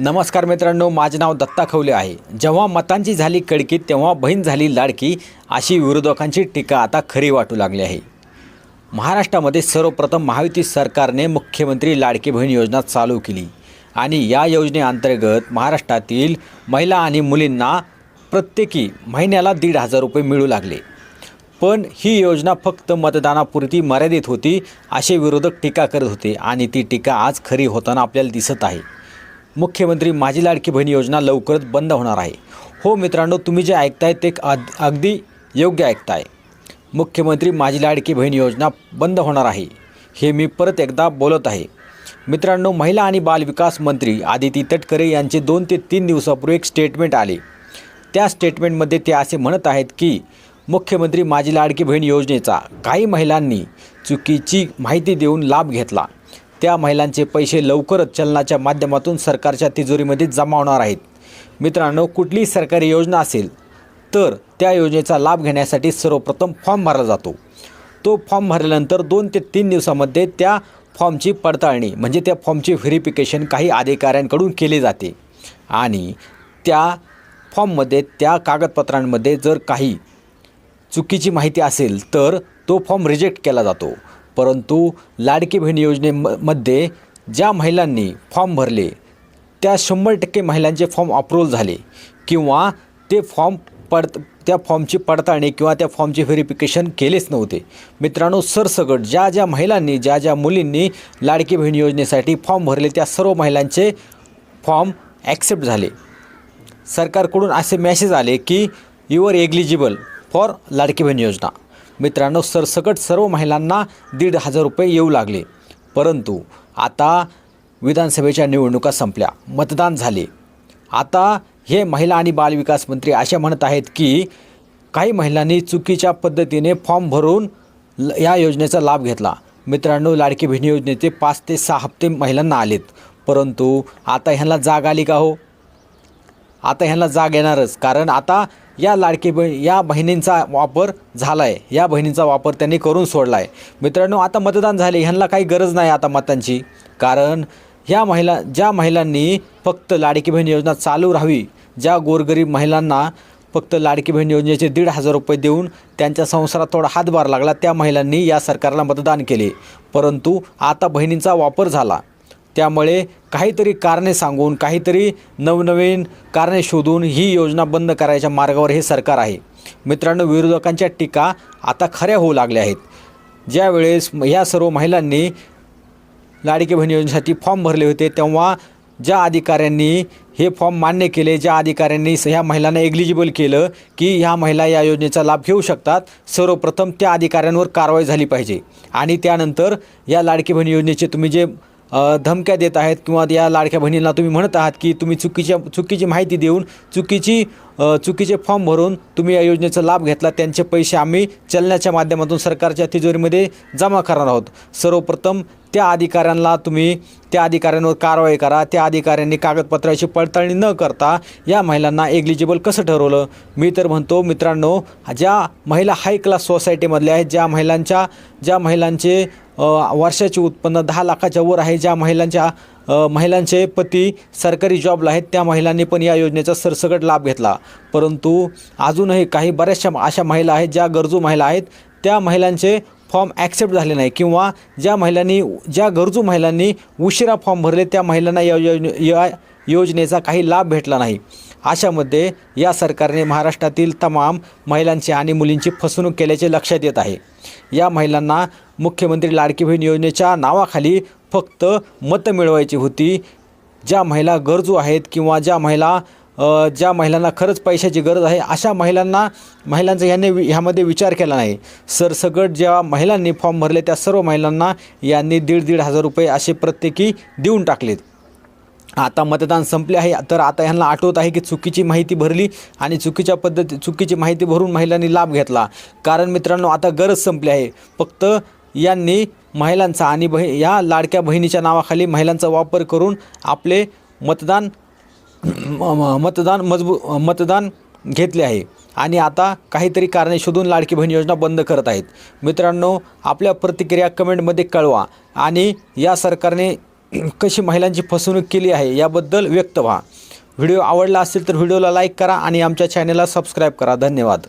नमस्कार मित्रांनो माझे नाव दत्ता खवले आहे. जेव्हा मतांची झाली कडकी तेव्हा बहीण झाली लाडकी अशी विरोधकांची टीका आता खरी वाटू लागली आहे. महाराष्ट्रामध्ये सर्वप्रथम महायुती सरकारने मुख्यमंत्री लाडकी बहीण योजना चालू केली आणि या योजनेअंतर्गत महाराष्ट्रातील महिला आणि मुलींना प्रत्येकी महिन्याला दीड हजार रुपये मिळू लागले. पण ही योजना फक्त मतदानापुरती मर्यादित होती असे विरोधक टीका करत होते आणि ती टीका आज खरी होताना आपल्याला दिसत आहे. मुख्यमंत्री माझी लाडकी बहीण योजना लवकरच बंद होणार आहे. हो मित्रांनो तुम्ही जे ऐकताय ते अग अगदी योग्य ऐकताय. मुख्यमंत्री माझी लाडकी बहीण योजना बंद होणार आहे. हे मी परत एकदा बोलत आहे. मित्रांनो महिला आणि बालविकास मंत्री आदिती तटकरे यांचे दोन ते तीन दिवसापूर्वी एक स्टेटमेंट आले. त्या स्टेटमेंटमध्ये ते असे म्हणत आहेत की मुख्यमंत्री माझी लाडकी बहीण योजनेचा काही महिलांनी चुकीची माहिती देऊन लाभ घेतला. त्या महिलांचे पैसे लवकरच चलनाच्या माध्यमातून सरकारच्या तिजोरीमध्ये जमा होणार आहेत. मित्रांनो कुठलीही सरकारी योजना असेल तर त्या योजनेचा लाभ घेण्यासाठी सर्वप्रथम फॉर्म भरला जातो. तो फॉर्म भरल्यानंतर दोन ते तीन दिवसामध्ये त्या फॉर्मची पडताळणी म्हणजे त्या फॉर्मचे व्हेरिफिकेशन काही अधिकाऱ्यांकडून केले जाते. आणि त्या फॉर्ममध्ये त्या कागदपत्रांमध्ये जर काही चुकीची माहिती असेल तर तो फॉर्म रिजेक्ट केला जातो. परंतु लाडकी बहीण योजनेमध्ये ज्या महिलांनी फॉर्म भरले त्या शंभर टक्के महिलांचे फॉर्म अप्रूव्हल झाले. किंवा ते फॉर्म पडत त्या फॉर्मची पडताळणी किंवा त्या फॉर्मचे व्हेरिफिकेशन केलेच नव्हते. मित्रांनो सरसकट ज्या ज्या महिलांनी ज्या ज्या मुलींनी लाडकी बहीण योजनेसाठी फॉर्म भरले त्या सर्व महिलांचे फॉर्म ॲक्सेप्ट झाले. सरकारकडून असे मेसेज आले की you are eligible for Ladki Bahin Yojana. मित्रांनो सरसकट सर्व महिलांना दीड हजार रुपये येऊ लागले. परंतु आता विधानसभेच्या निवडणुका संपल्या. मतदान झाले. आता हे महिला आणि बालविकास मंत्री असे म्हणत आहेत की काही महिलांनी चुकीच्या पद्धतीने फॉर्म भरून ल या योजनेचा लाभ घेतला. मित्रांनो लाडकी बहिणी योजनेचे पाच ते सहा हप्ते महिलांना आलेत. परंतु आता ह्यांना जाग आली का हो? आता ह्यांना जाग येणारच. कारण आता या लाडकी बहीण या बहिणींचा वापर झाला आहे या बहिणींचा वापर त्यांनी करून सोडला आहे मित्रांनो आता मतदान झाले. ह्यांना काही गरज नाही आता मतांची. कारण ह्या महिला ज्या महिलांनी फक्त लाडकी बहीण योजना चालू राहावी ज्या गोरगरीब महिलांना फक्त लाडकी बहीण योजनेचे दीड हजार रुपये देऊन त्यांच्या संसारात थोडा हातभार लागला त्या महिलांनी या सरकारला मतदान केले. परंतु आता बहिणींचा वापर झाला. त्यामुळे काहीतरी कारणे सांगून काहीतरी नवनवीन कारणे शोधून ही योजना बंद करायच्या मार्गावर हे सरकार आहे. मित्रांनो विरोधकांच्या टीका आता खऱ्या होऊ लागल्या आहेत. ज्यावेळेस ह्या सर्व महिलांनी लाडकी बहीण योजनेसाठी फॉर्म भरले होते तेव्हा ज्या अधिकाऱ्यांनी हे फॉर्म मान्य केले ज्या अधिकाऱ्यांनी स- ह्या महिलांना एग्लिजिबल केलं की ह्या महिला या योजनेचा लाभ घेऊ शकतात सर्वप्रथम त्या अधिकाऱ्यांवर कारवाई झाली पाहिजे. आणि त्यानंतर या लाडकी बहीण योजनेचे तुम्ही जे धमक्या देत आहेत किंवा या लाडक्या बहिणींना तुम्ही म्हणत आहात की तुम्ही चुकीच्या चुकीची माहिती देऊन चुकीची चुकीचे फॉर्म भरून तुम्ही या योजनेचा लाभ घेतला. त्यांचे पैसे आम्ही चलनाच्या माध्यमातून सरकारच्या तिजोरीमध्ये जमा करणार आहोत. सर्वप्रथम त्या अधिकाऱ्यांना तुम्ही त्या अधिकाऱ्यांवर कारवाई करा त्या अधिकाऱ्यांनी कागदपत्राची पडताळणी न करता या महिलांना एग्लिजिबल कसं ठरवलं? मी तर म्हणतो मित्रांनो ज्या महिला हाय क्लास सोसायटीमधल्या आहेत ज्या महिलांच्या ज्या महिलांचे वर्षाचे उत्पन्न दहा लाखाच्या वर आहे ज्या महिलांच्या महिलांचे पती सरकारी जॉबला आहेत त्या महिलांनी पण या योजनेचा सरसकट लाभ घेतला. परंतु अजूनही काही बऱ्याचशा अशा महिला आहेत ज्या गरजू महिला आहेत त्या महिलांचे फॉर्म ॲक्सेप्ट झाले नाही किंवा ज्या महिलांनी ज्या गरजू महिलांनी उशिरा फॉर्म भरले त्या महिलांना या योजने या योजनेचा काही लाभ भेटला नाही. अशामध्ये या सरकारने महाराष्ट्रातील तमाम महिलांची आणि मुलींची फसवणूक केल्याचे लक्षात येत आहे. या महिलांना मुख्यमंत्री लाडकी बहीण योजनेच्या नावाखाली फक्त मतं मिळवायची होती. ज्या महिला गरजू आहेत किंवा ज्या महिला ज्या महिलांना खरंच पैशाची गरज आहे अशा महिलांना महिलांचा यांनी वि- ह्यामध्ये विचार केला नाही. सरसगट ज्या महिलांनी फॉर्म भरले त्या सर्व महिलांना यांनी दीड दीड हजार रुपये असे प्रत्येकी देऊन टाकलेत. आता मतदान संपले आहे तर आता ह्यांना आठवत आहे की चुकीची माहिती भरली आणि चुकीच्या पद्धती चुकीची माहिती भरून महिलांनी लाभ घेतला. कारण मित्रांनो आता गरज संपली आहे. फक्त यांनी महिलांचा आणि बहि या लाडक्या बहिणीच्या नावाखाली महिलांचा वापर करून आपले मतदान मतदान मजबू मतदान घेतले आहे. आणि आता काहीतरी कारणे शोधून लाडकी बहीण योजना बंद करत आहेत. मित्रांनो आपल्या प्रतिक्रिया कमेंटमध्ये कळवा आणि या सरकारने कशी महिलांची फसवणूक केली आहे याबद्दल व्यक्त व्हा. व्हिडिओ आवडला असेल तर व्हिडिओला लाईक करा आणि आमच्या चॅनलला सबस्क्राईब करा. धन्यवाद.